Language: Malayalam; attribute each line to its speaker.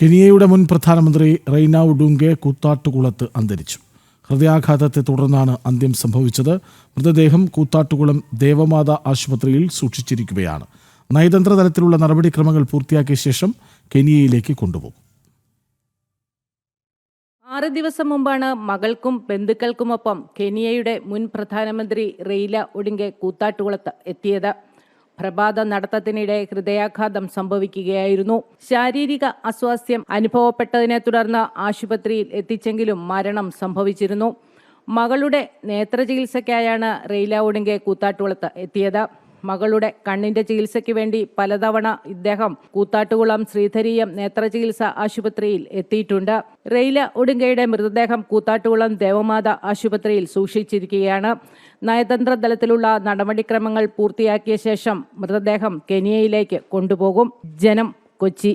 Speaker 1: കെനിയയുടെ മുൻ പ്രധാനമന്ത്രി റെയ്ന ഉഡുങ്കെ കൂത്താട്ടുകുളത്ത് അന്തരിച്ചു. ഹൃദയാഘാതത്തെ തുടർന്നാണ് അന്ത്യം സംഭവിച്ചത്. മൃതദേഹം കൂത്താട്ടുകുളം ദേവമാത ആശുപത്രിയിൽ സൂക്ഷിച്ചിരിക്കുകയാണ്. നയതന്ത്ര തലത്തിലുള്ള നടപടിക്രമങ്ങൾ പൂർത്തിയാക്കിയ ശേഷം കെനിയയിലേക്ക് കൊണ്ടുപോകും.
Speaker 2: ആറ് ദിവസം മുമ്പാണ് മകൾക്കും ബന്ധുക്കൾക്കുമൊപ്പം കെനിയയുടെ മുൻ പ്രധാനമന്ത്രി റെയ്ല ഒടിങ്കെ കൂത്താട്ടുകുളത്ത് എത്തിയത്. പ്രഭാത നടത്തത്തിനിടെ ഹൃദയാഘാതം സംഭവിക്കുകയായിരുന്നു. ശാരീരിക അസ്വാസ്ഥ്യം അനുഭവപ്പെട്ടതിനെ തുടർന്ന് ആശുപത്രിയിൽ എത്തിച്ചെങ്കിലും മരണം സംഭവിച്ചിരുന്നു. മകളുടെ നേത്രചികിത്സയ്ക്കായാണ് റെയ്ല കൂത്താട്ടുകുളത്ത് എത്തിയത്. മകളുടെ കണ്ണിന്റെ ചികിത്സയ്ക്ക് വേണ്ടി പലതവണ ഇദ്ദേഹം കൂത്താട്ടുകുളം ശ്രീധരീയം നേത്ര ചികിത്സ ആശുപത്രിയിൽ എത്തിയിട്ടുണ്ട്. റെയില ഒടുങ്കയുടെ മൃതദേഹം കൂത്താട്ടുകുളം ദേവമാത ആശുപത്രിയിൽ സൂക്ഷിച്ചിരിക്കുകയാണ്. നയതന്ത്ര തലത്തിലുള്ള നടപടിക്രമങ്ങൾ പൂർത്തിയാക്കിയ ശേഷം മൃതദേഹം കെനിയയിലേക്ക് കൊണ്ടുപോകും. ജനം കൊച്ചി.